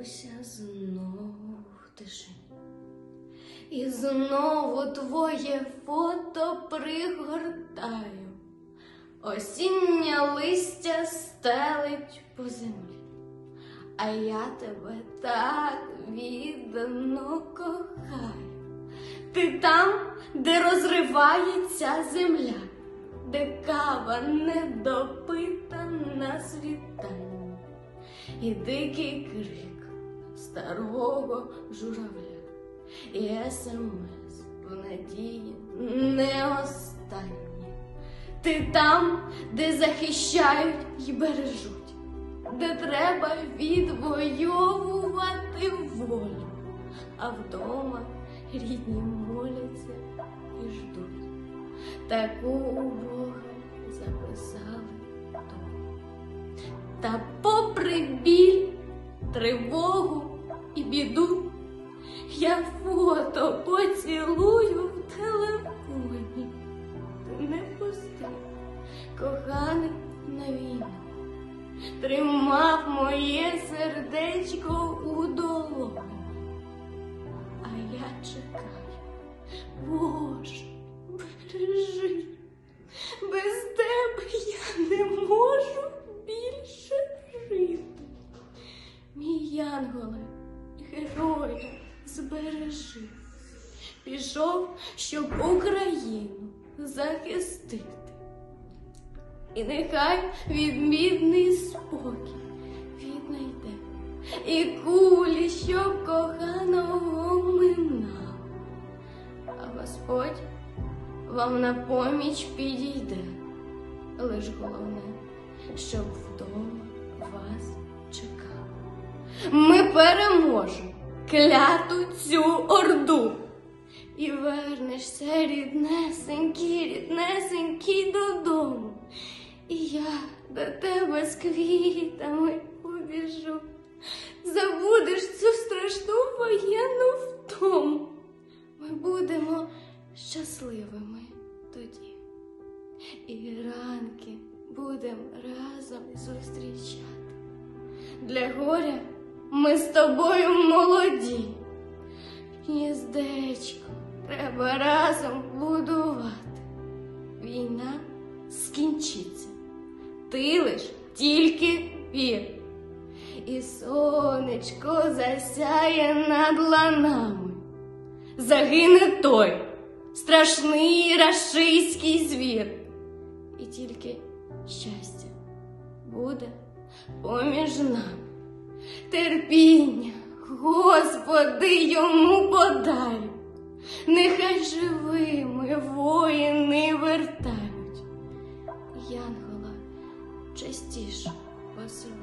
Дивлюся знову в тишині. І знову твоє фото пригортаю. Осіннє листя стелить по землі, а я тебе так віддано кохаю. Ти там, де розривається земля, де кава недопитана світання, і дикий крик старого журавля, і смс в надії не останнє. Ти там, де захищають і бережуть, де треба відвоювати волю, а вдома рідні моляться і ждуть. Таку у Бога записали долю. Та попри біль, тривогу біду, я фото поцілую в телефоні. Ти не пусти, коханий на війну, тримав моє сердечко у долоні. А я чекаю, Боже, бережи, без тебе я героя, збережи, пішов, щоб Україну захистити. І нехай відмінний спокій віднайде, і кулі, що коханого минав. А Господь вам на поміч підійде, лиш головне, щоб вдома вас чекав. Ми переможемо кляту цю орду. І вернешся ріднесенький, ріднесенький додому. І я до тебе з квітами побіжу. Забудеш цю страшну воєнну втому. Ми будемо щасливими тоді. І ранки будемо разом зустрічати. Для горя ми з тобою молоді. Гніздечко треба разом будувати. Війна скінчиться. Ти лиш тільки вір. І сонечко засяє над ланами. Загине той страшний рашистський звір. І тільки щастя буде поміж нами. Терпіння, Господи, йому подай. Нехай живими воїни вертають. Янгола частіше посилай.